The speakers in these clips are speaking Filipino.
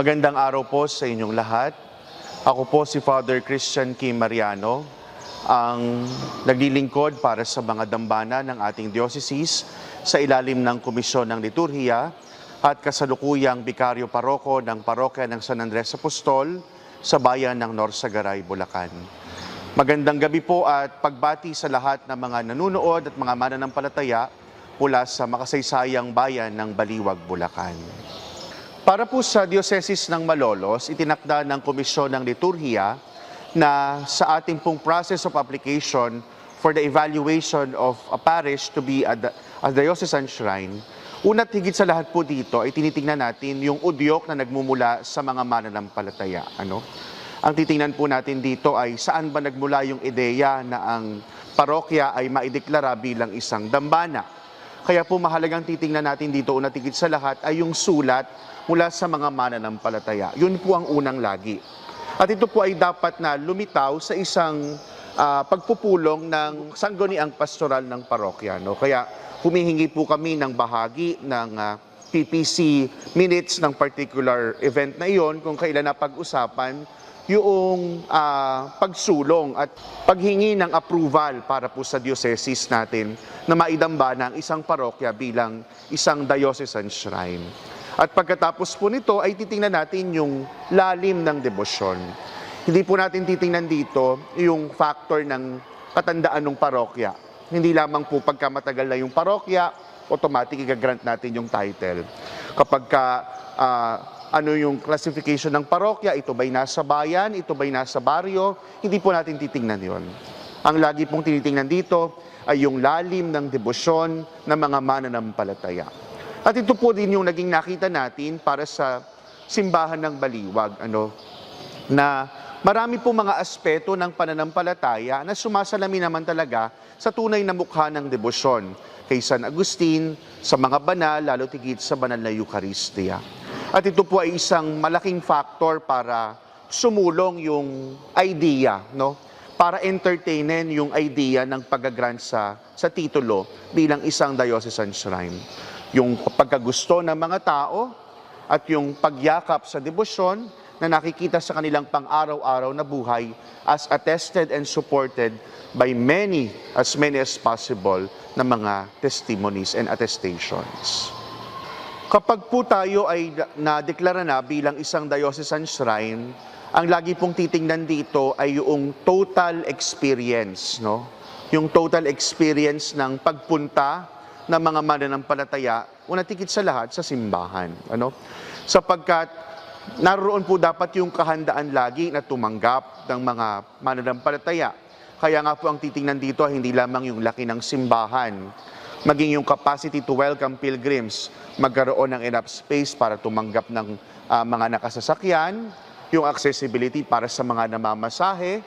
Magandang araw po sa inyong lahat. Ako po si Father Christian Kim Mariano, ang naglilingkod para sa mga dambana ng ating diocese sa ilalim ng Komisyon ng Liturhiya at kasalukuyang Bikaryo Paroko ng Parokya ng San Andres Apostol sa bayan ng Norsagaray, Bulacan. Magandang gabi po at pagbati sa lahat ng mga nanunood at mga mananampalataya mula sa makasaysayang bayan ng Baliwag, Bulacan. Para po sa Dioceses ng Malolos, itinakda ng Komisyon ng Liturhiya na sa ating pong process of application for the evaluation of a parish to be a, a diocesan shrine, una't higit sa lahat po dito ay tinitingnan natin yung udyok na nagmumula sa mga mananampalataya. Ano? Ang titingnan po natin dito ay saan ba nagmula yung ideya na ang parokya ay maideklara bilang isang dambana. Kaya po mahalagang titingnan natin dito una tigit sa lahat ay yung sulat mula sa mga mananampalataya. Yun po ang unang lagi. At ito po ay dapat na lumitaw sa isang ah, pagpupulong ng sangguniang pastoral ng parokya. No? Kaya humihingi po kami ng bahagi ng ah, PPC minutes ng particular event na iyon kung kailan na pag-usapan yung ah, pagsulong at paghingi ng approval para po sa diocese natin na maidamba ng isang parokya bilang isang diocesan shrine. At pagkatapos po nito ay titingnan natin yung lalim ng debosyon. Hindi po natin titingnan dito yung factor ng katandaan ng parokya. Hindi lamang po pagka matagal na yung parokya, automatic i-grant natin yung title. Kapag ka, ah, ano yung classification ng parokya, ito ba'y nasa bayan, ito ba'y nasa baryo, hindi po natin titingnan yon. Ang lagi pong tinitingnan dito ay yung lalim ng debosyon ng mga mananampalataya. At ito po din yung naging nakita natin para sa simbahan ng Baliwag, ano, na marami po mga aspeto ng pananampalataya na sumasalamin naman talaga sa tunay na mukha ng debosyon kay San Agustin, sa mga banal, lalo tigit sa banal na Eucharistia. At ito po ay isang malaking factor para sumulong yung idea, no? Para entertainin yung idea ng pag-grant sa, sa titulo bilang isang diocesan shrine. Yung pagkagusto ng mga tao at yung pagyakap sa debosyon na nakikita sa kanilang pang-araw-araw na buhay as attested and supported by many, as many as possible, na mga testimonies and attestations. Kapag po tayo ay nadeklara na bilang isang diocesan shrine, ang lagi pong titingnan dito ay yung total experience, no? Yung total experience ng pagpunta ng mga mananampalataya, una tikit sa lahat sa simbahan, ano? Sapagkat naroon po dapat yung kahandaan lagi na tumanggap ng mga mananampalataya. Kaya nga po ang titingnan dito ay hindi lamang yung laki ng simbahan, maging yung capacity to welcome pilgrims, magkaroon ng enough space para tumanggap ng ah, mga nakasasakyan, yung accessibility para sa mga namamasahe,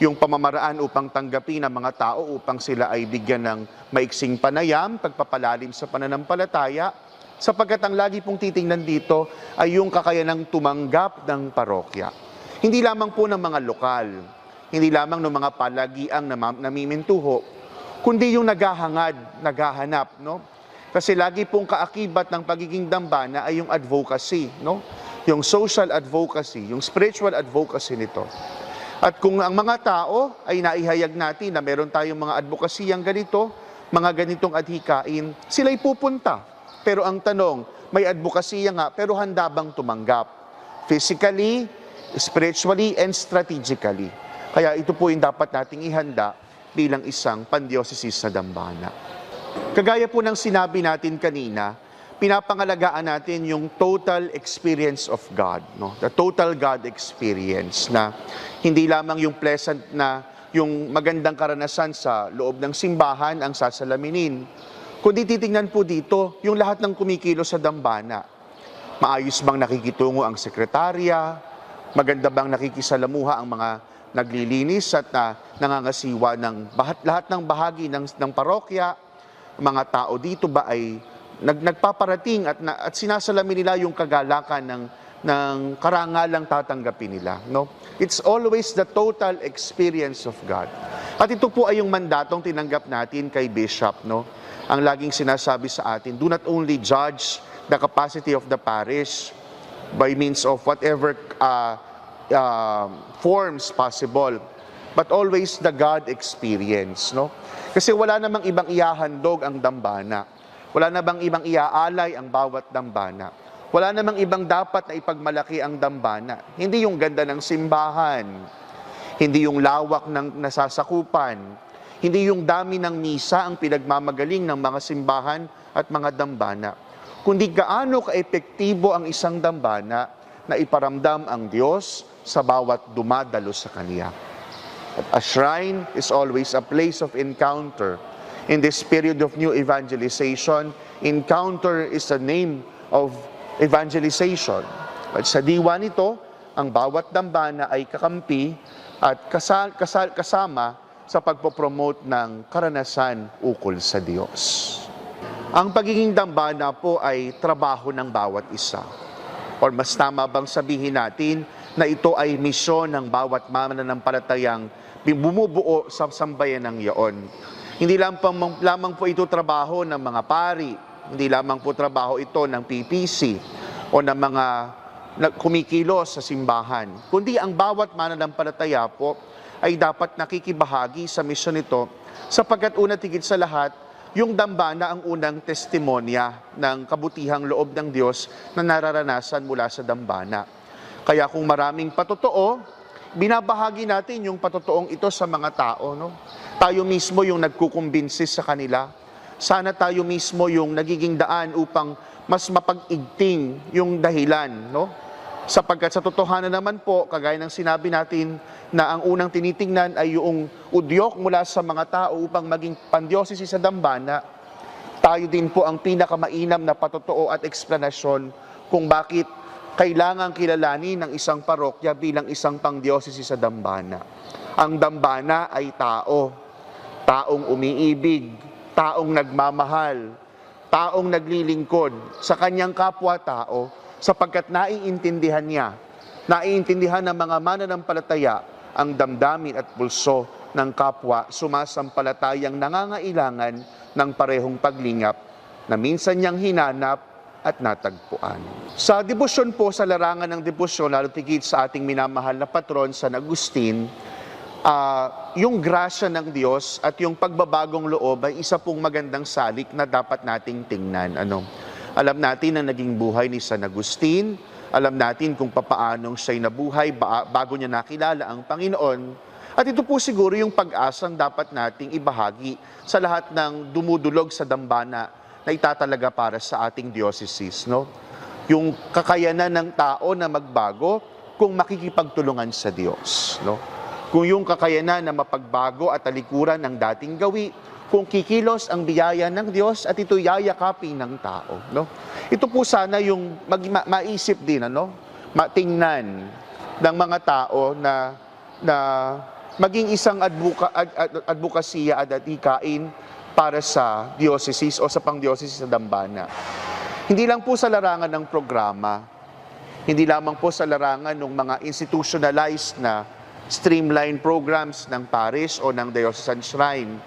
yung pamamaraan upang tanggapin ang mga tao upang sila ay bigyan ng maiksing panayam, pagpapalalim sa pananampalataya, sapagkat ang lagi pong titingnan dito ay yung kakayanang tumanggap ng parokya. Hindi lamang po ng mga lokal, hindi lamang ng mga palagiang namimintuho, kundi yung naghahangad, naghahanap, no? Kasi lagi pong kaakibat ng pagiging dambana ay yung advocacy, no? Yung social advocacy, yung spiritual advocacy nito. At kung ang mga tao ay naihayag natin na meron tayong mga advokasiyang ganito, mga ganitong adhikain, sila'y pupunta. Pero ang tanong, may advokasya nga, pero handa bang tumanggap? Physically, spiritually, and strategically. Kaya ito po yung dapat nating ihanda bilang isang pandiocesis sa dambana. Kagaya po ng sinabi natin kanina, pinapangalagaan natin yung total experience of God, no? The total God experience na hindi lamang yung pleasant na yung magandang karanasan sa loob ng simbahan ang sasalaminin, kundi titingnan po dito yung lahat ng kumikilos sa dambana. Maayos bang nakikitungo ang sekretarya? Maganda bang nakikisalamuha ang mga naglilinis at na nangangasiwa ng bahat, lahat ng bahagi ng, ng parokya? Mga tao dito ba ay nag, nagpaparating at, na, at sinasalamin nila yung kagalakan ng, ng karangalang tatanggapin nila. No? It's always the total experience of God. At ito po ay yung mandatong tinanggap natin kay Bishop. No? Ang laging sinasabi sa atin, do not only judge the capacity of the parish, by means of whatever uh, uh, forms possible. But always the God experience, no? Kasi wala namang ibang iahandog ang dambana. Wala namang ibang iaalay ang bawat dambana. Wala namang ibang dapat na ipagmalaki ang dambana. Hindi yung ganda ng simbahan, hindi yung lawak ng nasasakupan, hindi yung dami ng misa ang pinagmamagaling ng mga simbahan at mga dambana, kundi gaano kaepektibo ang isang dambana na iparamdam ang Diyos sa bawat dumadalo sa Kanya. A shrine is always a place of encounter. In this period of new evangelization, encounter is the name of evangelization. At sa diwa nito, ang bawat dambana ay kakampi at kasal, kasal, kasama sa pagpopromote ng karanasan ukol sa Diyos. Ang pagiging dambana po ay trabaho ng bawat isa. Or mas tama bang sabihin natin na ito ay misyon ng bawat mananampalatayang bumubuo sa sambayan ng iyon. Hindi lamang, lamang po ito trabaho ng mga pari, hindi lamang po trabaho ito ng PPC o ng mga kumikilos sa simbahan, kundi ang bawat mananampalataya po ay dapat nakikibahagi sa misyon nito sapagkat una tigit sa lahat, yung dambana ang unang testimonya ng kabutihang loob ng Diyos na nararanasan mula sa dambana. Kaya kung maraming patotoo, binabahagi natin yung patotoong ito sa mga tao. No? Tayo mismo yung nagkukumbinsi sa kanila. Sana tayo mismo yung nagiging daan upang mas mapag-igting yung dahilan. No? Sapagkat sa totohanan naman po, kagaya ng sinabi natin, na ang unang tinitingnan ay yung udyok mula sa mga tao upang maging pandiosisi sa dambana, tayo din po ang pinakamainam na patotoo at eksplanasyon kung bakit kailangang kilalanin ng isang parokya bilang isang pangdiosisi sa dambana. Ang dambana ay tao, taong umiibig, taong nagmamahal, taong naglilingkod sa kanyang kapwa-tao sapagkat naiintindihan niya, naiintindihan ng mga mananampalataya ang damdamin at pulso ng kapwa sumasampalatayang nangangailangan ng parehong paglingap na minsan niyang hinanap at natagpuan. Sa debosyon po, sa larangan ng debosyon, lalo tigit sa ating minamahal na patron, San Agustin, ah, yung grasya ng Diyos at yung pagbabagong loob ay isa pong magandang salik na dapat nating tingnan. Ano? Alam natin ang naging buhay ni San Agustin, alam natin kung papaanong siya'y nabuhay ba- bago niya nakilala ang Panginoon. At ito po siguro yung pag-asang dapat nating ibahagi sa lahat ng dumudulog sa dambana na itatalaga para sa ating diocese. No? Yung kakayanan ng tao na magbago kung makikipagtulungan sa Diyos. No? Kung yung kakayanan na mapagbago at talikuran ng dating gawi, kung kikilos ang biyaya ng Diyos at ito yayakapin ng tao. No? Ito po sana yung mag, ma- maisip din, ano? matingnan ng mga tao na, na maging isang adbuka, ad, ad, advokasya at adhikain para sa diocese o sa pang-diocese sa Dambana. Hindi lang po sa larangan ng programa, hindi lamang po sa larangan ng mga institutionalized na streamline programs ng parish o ng diocesan shrine,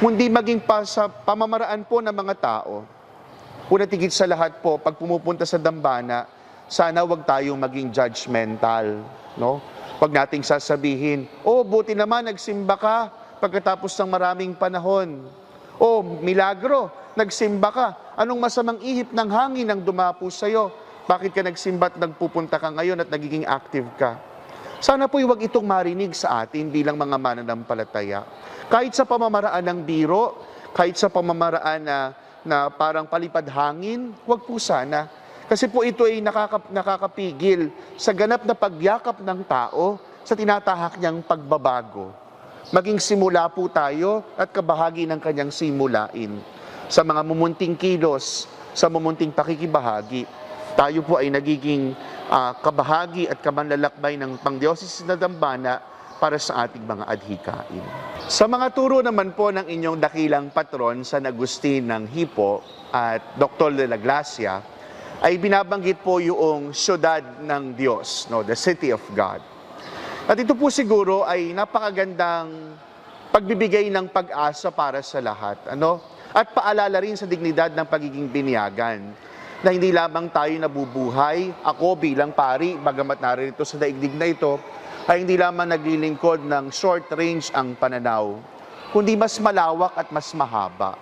kundi maging pa sa pamamaraan po ng mga tao. Una tigit sa lahat po, pag pumupunta sa dambana, sana wag tayong maging judgmental, no? Wag nating sasabihin, "Oh, buti naman nagsimba ka pagkatapos ng maraming panahon." "Oh, milagro, nagsimba ka. Anong masamang ihip ng hangin ang dumapo sa iyo? Bakit ka nagsimba at nagpupunta ka ngayon at nagiging active ka?" Sana po wag itong marinig sa atin bilang mga mananampalataya. Kahit sa pamamaraan ng biro, kahit sa pamamaraan na, na parang palipad hangin, wag po sana. Kasi po ito ay nakaka, nakakapigil sa ganap na pagyakap ng tao sa tinatahak niyang pagbabago. Maging simula po tayo at kabahagi ng kanyang simulain. Sa mga mumunting kilos, sa mumunting pakikibahagi, tayo po ay nagiging ah, kabahagi at kamanlalakbay ng pangdiyosis na dambana para sa ating mga adhikain. Sa mga turo naman po ng inyong dakilang patron San Agustin ng Hipo at Dr. de la Glacia, ay binabanggit po yung syudad ng Diyos, no, the city of God. At ito po siguro ay napakagandang pagbibigay ng pag-asa para sa lahat. Ano? At paalala rin sa dignidad ng pagiging biniyagan. Na hindi lamang tayo nabubuhay, ako bilang pari, bagamat narito sa daigdig na ito, ay hindi lamang naglilingkod ng short range ang pananaw, kundi mas malawak at mas mahaba.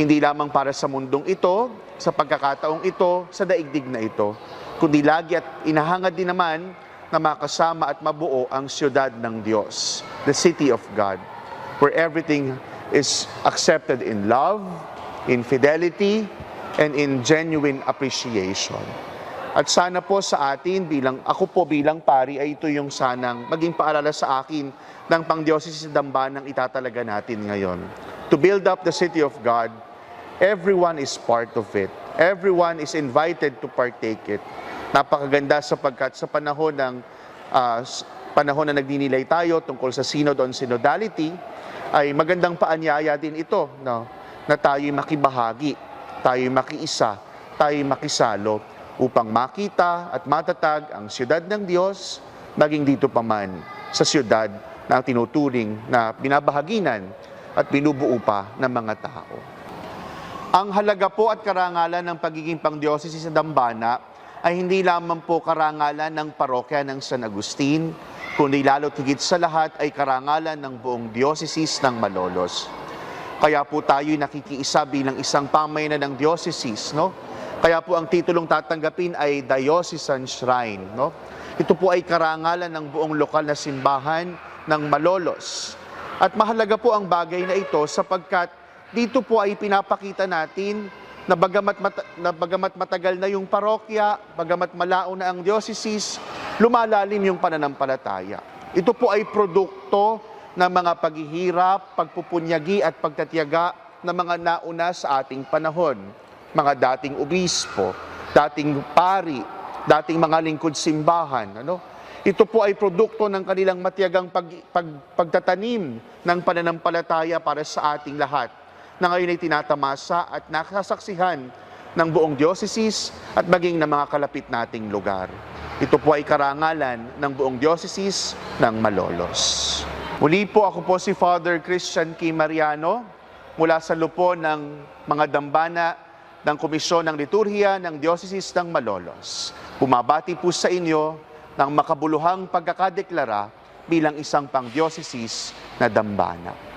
Hindi lamang para sa mundong ito, sa pagkakataong ito, sa daigdig na ito, kundi lagi at inahangad din naman na makasama at mabuo ang siyudad ng Diyos, the city of God, where everything is accepted in love, in fidelity, and in genuine appreciation. At sana po sa atin bilang ako po bilang pari ay ito yung sanang maging paalala sa akin ng pangdiyosis dambanang itatalaga natin ngayon. To build up the city of God, everyone is part of it. Everyone is invited to partake it. Napakaganda sapagkat sa panahon ng s- panahon na nagdinilay tayo tungkol sa synod on synodality ay magandang paanyaya din ito no na tayo'y makibahagi, tayo'y makiisa, tayo'y makisalo upang makita at matatag ang siyudad ng Diyos maging dito pa man sa siyudad na tinuturing na binabahaginan at binubuo pa ng mga tao. Ang halaga po at karangalan ng pagiging pangdiosisi sa Dambana ay hindi lamang po karangalan ng parokya ng San Agustin, kundi lalo't higit sa lahat ay karangalan ng buong dioceses ng Malolos. Kaya po tayo'y nakikiisa bilang isang pamayanan ng dioceses, no? Kaya po ang titulong tatanggapin ay Diocesan Shrine, no? Ito po ay karangalan ng buong lokal na simbahan ng Malolos. At mahalaga po ang bagay na ito sapagkat dito po ay pinapakita natin na bagamat, mata- na bagamat matagal na yung parokya, bagamat malao na ang diocese, lumalalim yung pananampalataya. Ito po ay produkto ng mga paghihirap, pagpupunyagi at pagtatiyaga ng mga nauna sa ating panahon. Mga dating obispo, dating pari, dating mga lingkod simbahan. Ano? Ito po ay produkto ng kanilang matiyagang pag, pag, pagtatanim ng pananampalataya para sa ating lahat na ngayon ay tinatamasa at nakasaksihan ng buong diocese at maging ng mga kalapit nating lugar. Ito po ay karangalan ng buong diocese ng Malolos. Muli po ako po si Father Christian K. Mariano mula sa lupo ng mga dambana ng Komisyon ng Liturhiya ng Diocese ng Malolos. Bumabati po sa inyo ng makabuluhang pagkakadeklara bilang isang pang-dioceses na dambana.